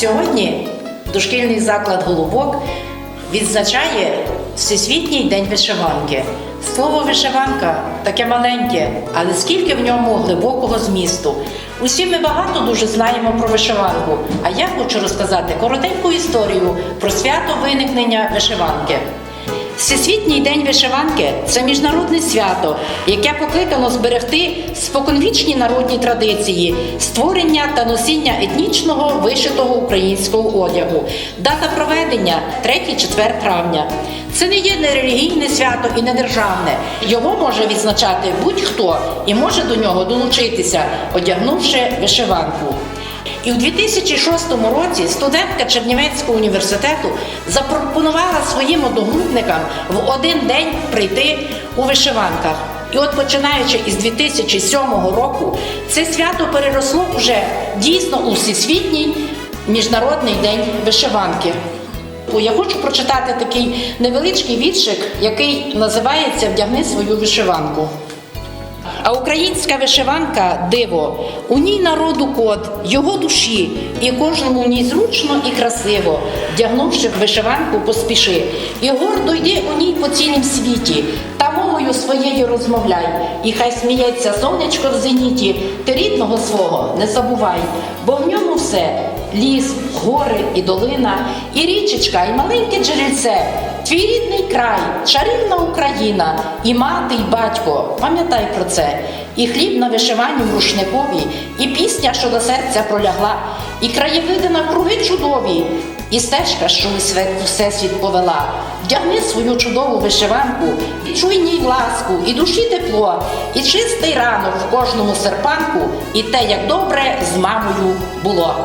Сьогодні дошкільний заклад Голубок відзначає Всесвітній день вишиванки. Слово вишиванка таке маленьке, але скільки в ньому глибокого змісту. Усі ми багато дуже знаємо про вишиванку. А я хочу розказати коротеньку історію про свято виникнення вишиванки. Всесвітній день вишиванки це міжнародне свято, яке покликано зберегти споконвічні народні традиції, створення та носіння етнічного вишитого українського одягу. Дата проведення 3-4 травня. Це не є не релігійне свято і не державне. Його може відзначати будь-хто і може до нього долучитися, одягнувши вишиванку. І у 2006 році студентка Чернівецького університету запропонувала своїм одногрупникам в один день прийти у вишиванках. І от починаючи із 2007 року, це свято переросло вже дійсно у всесвітній міжнародний день вишиванки. Я хочу прочитати такий невеличкий віршик, який називається Вдягни свою вишиванку. А українська вишиванка диво, у ній народу код, його душі, і кожному в ній зручно і красиво, вдягнувши вишиванку, поспіши, і гордо йди у ній по цілім світі, та мовою своєю розмовляй, і хай сміється сонечко в зеніті, ти рідного свого не забувай, бо в ньому все ліс, гори і долина, і річечка, і маленьке джерельце. Твій рідний край, чарівна Україна, і мати, і батько, пам'ятай про це, і хліб на вишиванні рушникові, і пісня, що до серця пролягла, і краєвиди навкруги чудові, і стежка, що всесвіт повела. Вдягни свою чудову вишиванку, відчуй в ній ласку, і душі тепло, і чистий ранок в кожному серпанку, і те, як добре з мамою було.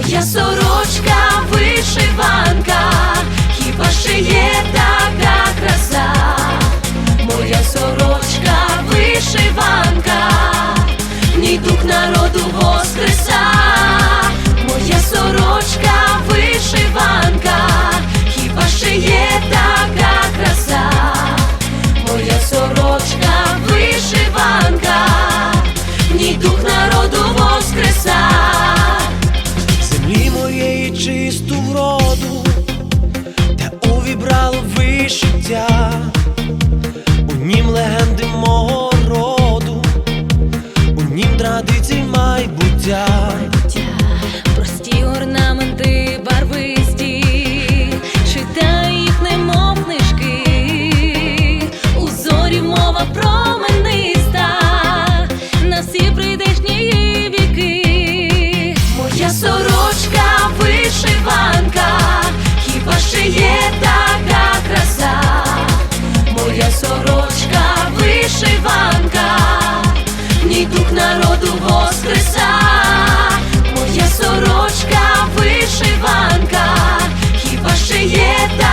Моя сорочка вишиванка, вишиванка, ні дух народу воскреса, моя сорочка, вишиванка, хіба ще є та.